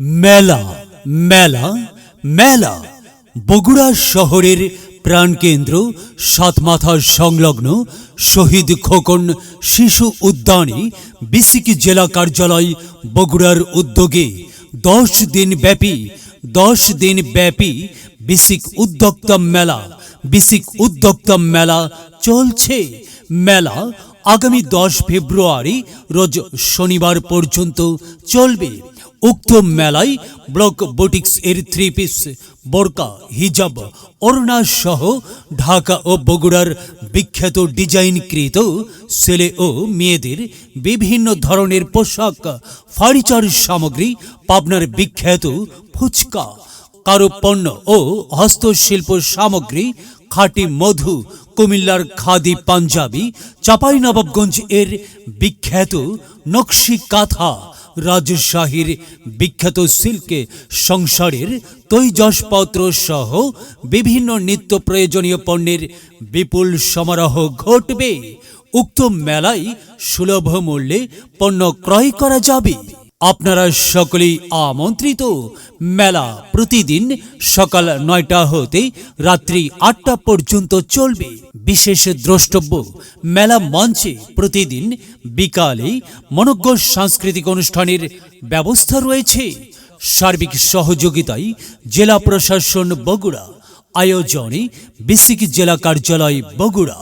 মেলা মেলা মেলা। বগুড়া শহরের প্রাণকেন্দ্র, সাতমাথা সংলগ্ন শহীদ খোকন শিশু উদ্যানে বিসিক জেলা কার্যালয় বগুড়ার উদ্যোগে দশ দিন ব্যাপী, দশ দিন ব্যাপী বিসিক উদ্যোক্তা মেলা, বিসিক উদ্যোক্তা মেলা চলছে। মেলা আগামী দশ ফেব্রুয়ারি, রোজ শনিবার পর্যন্ত চলবে। উক্ত মেলায় ব্লক বুটিক্স এর থ্রি পিস বোরকা, হিজাব, ওড়না সহ ঢাকা ও বগুড়ার বিখ্যাত ডিজাইনকৃত ছেলে ও মেয়েদের বিভিন্ন ধরনের পোশাক, ফার্নিচার সামগ্রী, পাবনার বিখ্যাত ফুচকা কারু পণ্য ও হস্তশিল্প সামগ্রী, খাঁটি মধু কুমিল্লার খাদি পাঞ্জাবি চাঁপাইনবাবগঞ্জ এর বিখ্যাত নকশি কাঁথা রাজশাহীর বিখ্যাত সিল্কে সংসারের তৈজসপত্র সহ বিভিন্ন নিত্য প্রয়োজনীয় পণ্যের বিপুল সমারোহ ঘটবে। উক্ত মেলায় সুলভ মূল্যে পণ্য ক্রয় করা যাবে। আপনারা সকলেই আমন্ত্রিত। মেলা প্রতিদিন সকাল নয়টা হতে রাত্রি আটটা পর্যন্ত চলবে। বিশেষ দ্রষ্টব্য, মেলা মঞ্চে প্রতিদিন বিকালে মনজ্ঞ সাংস্কৃতিক অনুষ্ঠানের ব্যবস্থা রয়েছে। সার্বিক সহযোগিতায় জেলা প্রশাসন বগুড়া, আয়োজনে বিসিক জেলা কার্যালয় বগুড়া।